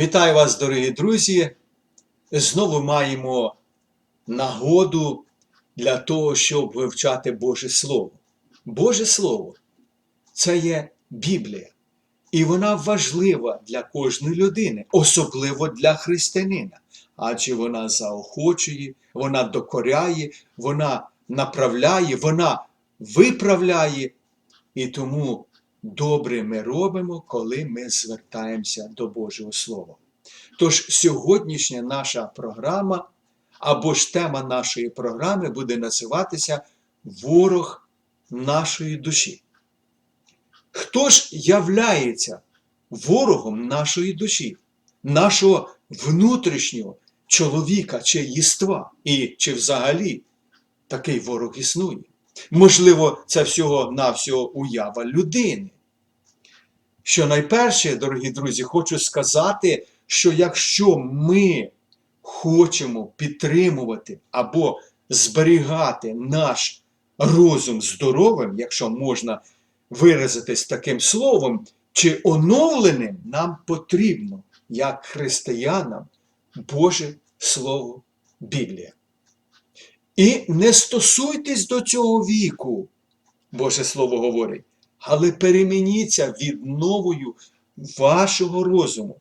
Вітаю вас, дорогі друзі! Знову маємо нагоду для того, щоб вивчати Боже Слово. Боже Слово це є Біблія. І вона важлива для кожної людини, особливо для християнина. Адже вона заохочує, вона докоряє, вона направляє, вона виправляє. І тому добре ми робимо, коли ми звертаємося до Божого Слова. Тож сьогоднішня наша програма або ж тема нашої програми буде називатися Ворог нашої душі. Хто ж являється ворогом нашої душі, нашого внутрішнього чоловіка чи єства, і чи взагалі такий ворог існує? Можливо, це всього-навсього уява людини. Що найперше, дорогі друзі, хочу сказати, що якщо ми хочемо підтримувати або зберігати наш розум здоровим, якщо можна виразитись таким словом, чи оновленим, нам потрібно, як християнам, Боже Слово Біблія. І не стосуйтесь до цього віку, Боже Слово говорить, але перемініться відновою вашого розуму,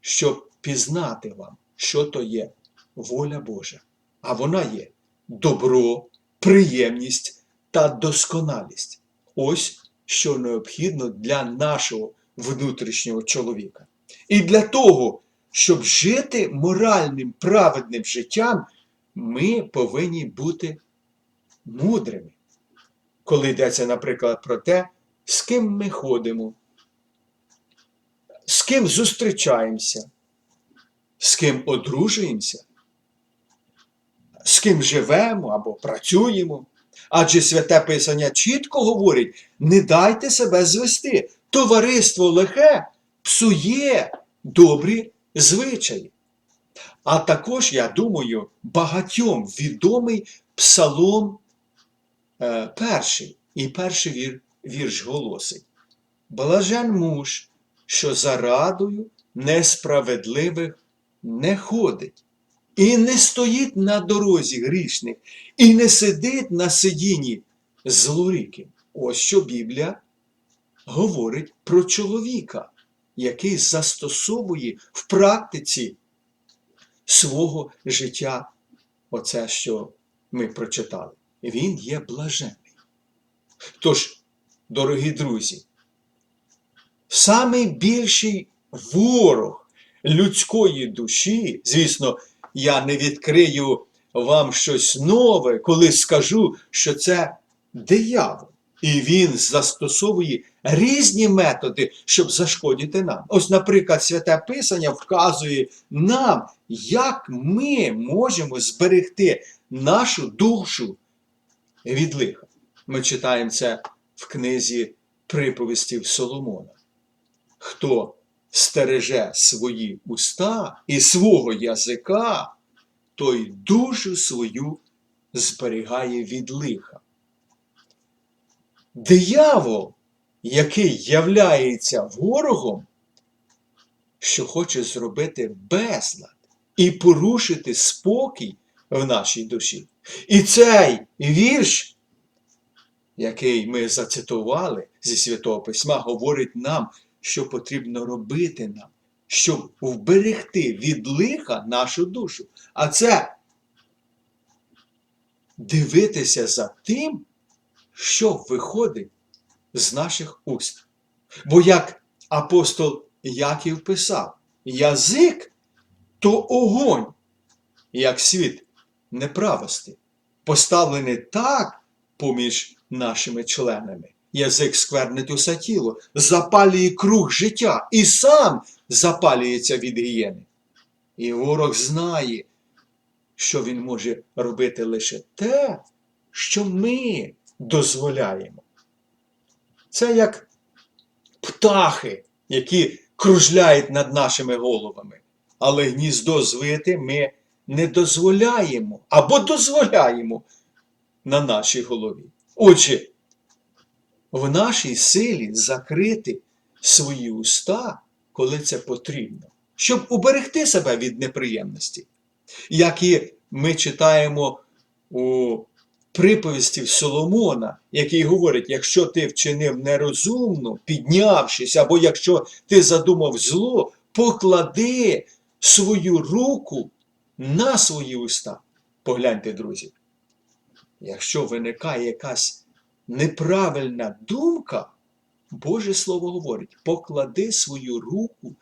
щоб пізнати вам, що то є воля Божа. А вона є добро, приємність та досконалість. Ось що необхідно для нашого внутрішнього чоловіка. І для того, щоб жити моральним праведним життям, ми повинні бути мудрими. Коли йдеться, наприклад, про те, з ким ми ходимо, з ким зустрічаємося, з ким одружуємося, з ким живемо або працюємо. Адже святе Писання чітко говорить: не дайте себе звести. Товариство лихе псує добрі звичаї. А також, я думаю, багатьом відомий псалом е, перший. І перший вір, вірш голосить. Блажен муж, що за радою несправедливих не ходить, і не стоїть на дорозі грішних, і не сидить на сидінні злоріким. Ось що Біблія говорить про чоловіка, який застосовує в практиці свого життя оце, що ми прочитали. Він є блаженний. Тож, дорогі друзі, самий більший ворог людської душі, звісно, я не відкрию вам щось нове, коли скажу, що це диявол. І він застосовує різні методи, щоб зашкодити нам. Ось, наприклад, святе Писання вказує нам, як ми можемо зберегти нашу душу від лиха. Ми читаємо це в книзі приповістів Соломона. Хто стереже свої уста і свого язика, той душу свою зберігає від лиха. Диявол, який являється ворогом, що хоче зробити безлад і порушити спокій в нашій душі. І цей вірш, який ми зацитували зі Святого Письма, говорить нам, що потрібно робити нам, щоб вберегти від лиха нашу душу. А це дивитися за тим, що виходить з наших уст. Бо як апостол Яків писав, язик то огонь, як світ неправости, поставлений так поміж нашими членами. Язик сквернить усе тіло, запалює круг життя і сам запалюється від гієни. І ворог знає, що він може робити лише те, що ми дозволяємо. Це як птахи, які кружляють над нашими головами. Але гніздо звити ми не дозволяємо або дозволяємо на нашій голові. Отже, в нашій силі закрити свої уста, коли це потрібно. щоб уберегти себе від неприємності. Як і ми читаємо у приповісті Соломона, який говорить: якщо ти вчинив нерозумно, піднявшись, або якщо ти задумав зло, поклади свою руку на свої уста. Погляньте, друзі. Якщо виникає якась неправильна думка, Боже Слово говорить: поклади свою руку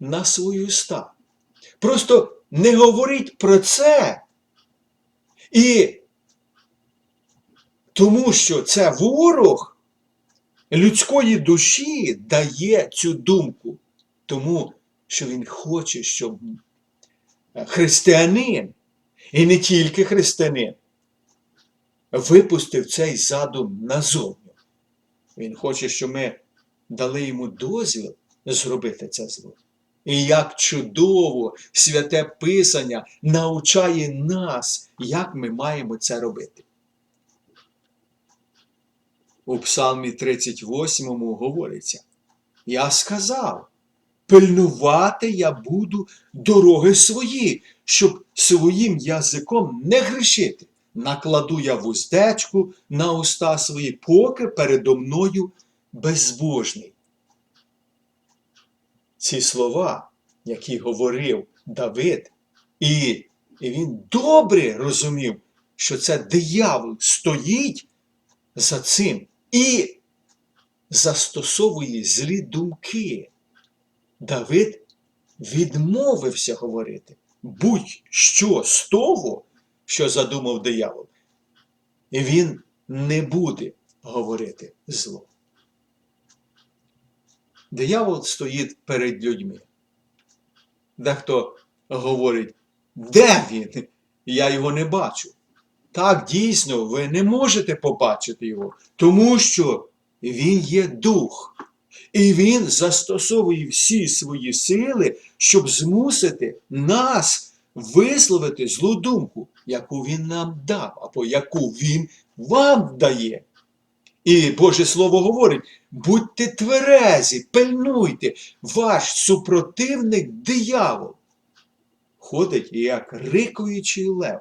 на свої уста. Просто не говоріть про це. І тому що це ворог людської душі дає цю думку, тому що він хоче, щоб християнин, і не тільки християнин, випустив цей задум назовні. Він хоче, щоб ми дали йому дозвіл зробити це зло. І як чудово святе Писання навчає нас, як ми маємо це робити. У Псалмі 38 говориться: Я сказав, пильнувати я буду дороги свої, щоб своїм язиком не грішити. Накладу я вуздечку на уста свої, поки передо мною безбожний. Ці слова, які говорив Давид, і, і він добре розумів, що це диявол стоїть за цим і застосовує злі думки. Давид відмовився говорити будь-що з того, що задумав диявол. І він не буде говорити зло. Диявол стоїть перед людьми. Дехто говорить, де він? Я його не бачу. Так, дійсно, ви не можете побачити його, тому що він є дух. І він застосовує всі свої сили, щоб змусити нас висловити злу думку, яку він нам дав, або яку він вам дає. І Боже Слово говорить: будьте тверезі, пильнуйте, ваш супротивник диявол. Ходить як рикуючий лев,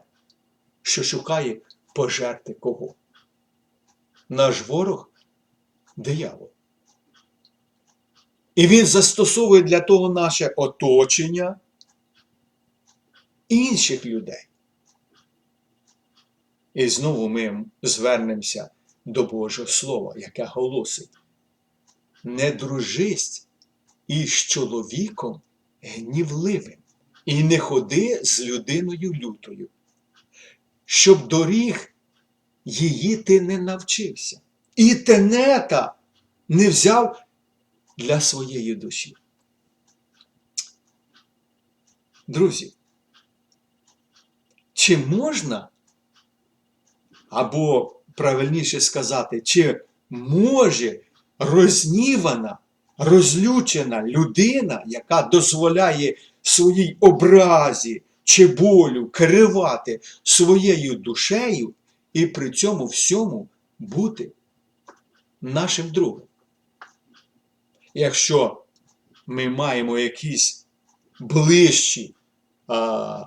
що шукає пожерти кого. Наш ворог диявол. І він застосовує для того наше оточення інших людей. І знову ми звернемося до Божого Слова, яке голосить: не дружись із чоловіком гнівливим, і не ходи з людиною лютою, щоб доріг її ти не навчився, і тенета не взяв для своєї душі. Друзі, чи можна, або правильніше сказати, чи може рознівана, розлючена людина, яка дозволяє своїй образі чи болю керувати своєю душею і при цьому всьому бути нашим другом? Якщо ми маємо якісь ближчі а,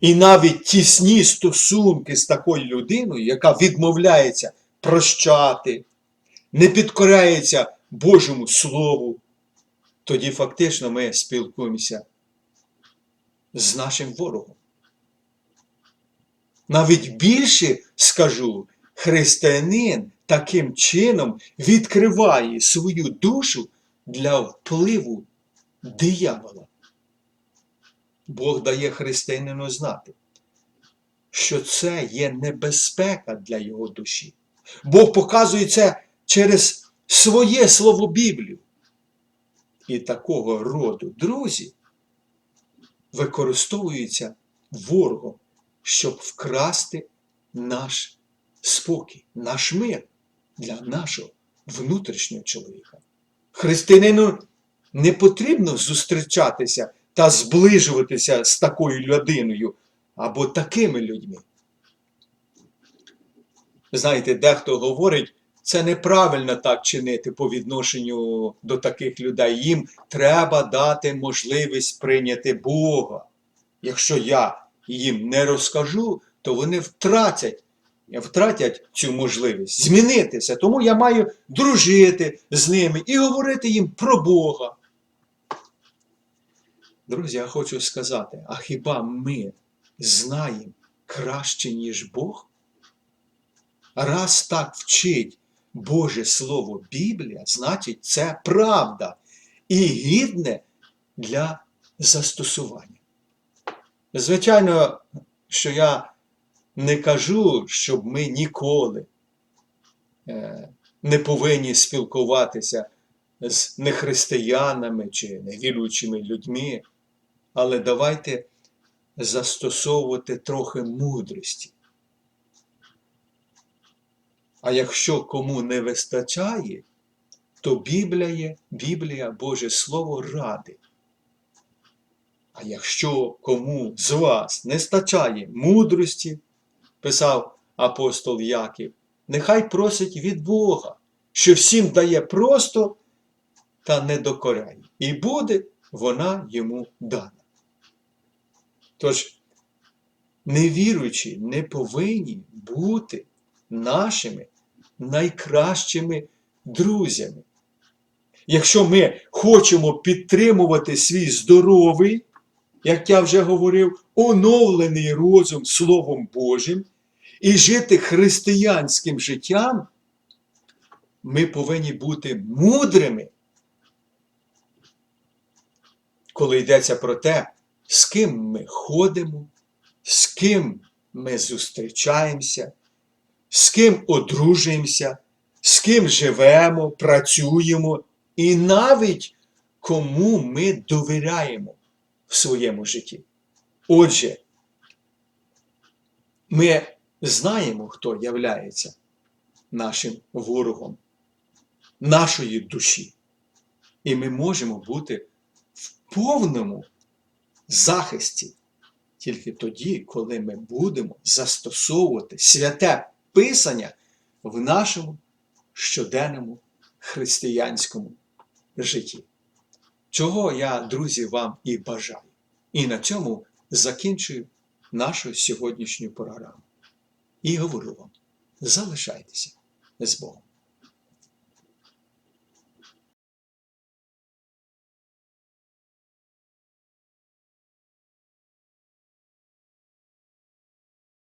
і навіть тісні стосунки з такою людиною, яка відмовляється прощати, не підкоряється Божому Слову, тоді фактично ми спілкуємося з нашим ворогом. Навіть більше скажу, християнин таким чином відкриває свою душу для впливу диявола. Бог дає християнину знати, що це є небезпека для його душі. Бог показує це через своє слово Біблію. І такого роду друзі використовуються ворогом, щоб вкрасти наш спокій, наш мир для нашого внутрішнього чоловіка. Християнину не потрібно зустрічатися та зближуватися з такою людиною або такими людьми. Знаєте, дехто говорить, Це неправильно так чинити по відношенню до таких людей. Їм треба дати можливість прийняти Бога. Якщо я їм не розкажу, то вони втратять, втратять цю можливість змінитися. Тому я маю дружити з ними і говорити їм про Бога. Друзі, я хочу сказати: а хіба ми знаємо краще, ніж Бог? Раз так вчить Боже Слово Біблія, значить це правда і гідне для застосування. Звичайно, що я не кажу, щоб ми ніколи е, не повинні спілкуватися з нехристиянами чи невіруючими людьми, але давайте застосовувати трохи мудрості. А якщо кому не вистачає, то Біблія, Біблія Боже Слово ради. А якщо кому з вас не стачає мудрості, писав апостол Яків, нехай просить від Бога, що всім дає просто та не докоряє, і буде вона йому дана. Тож, невіруючі не повинні бути нашими найкращими друзями. Якщо ми хочемо підтримувати свій здоровий, як я вже говорив, оновлений розум Словом Божим і жити християнським життям, ми повинні бути мудрими, коли йдеться про те, з ким ми ходимо, з ким ми зустрічаємося, з ким одружуємося, з ким живемо, працюємо і навіть кому ми довіряємо в своєму житті. Отже, ми знаємо, хто являється нашим ворогом, нашої душі. І ми можемо бути в повному захисті тільки тоді, коли ми будемо застосовувати святе Писання в нашому щоденному християнському житті. Чого я, друзі, вам і бажаю. І на цьому закінчую нашу сьогоднішню програму. І говорю вам: залишайтеся з Богом.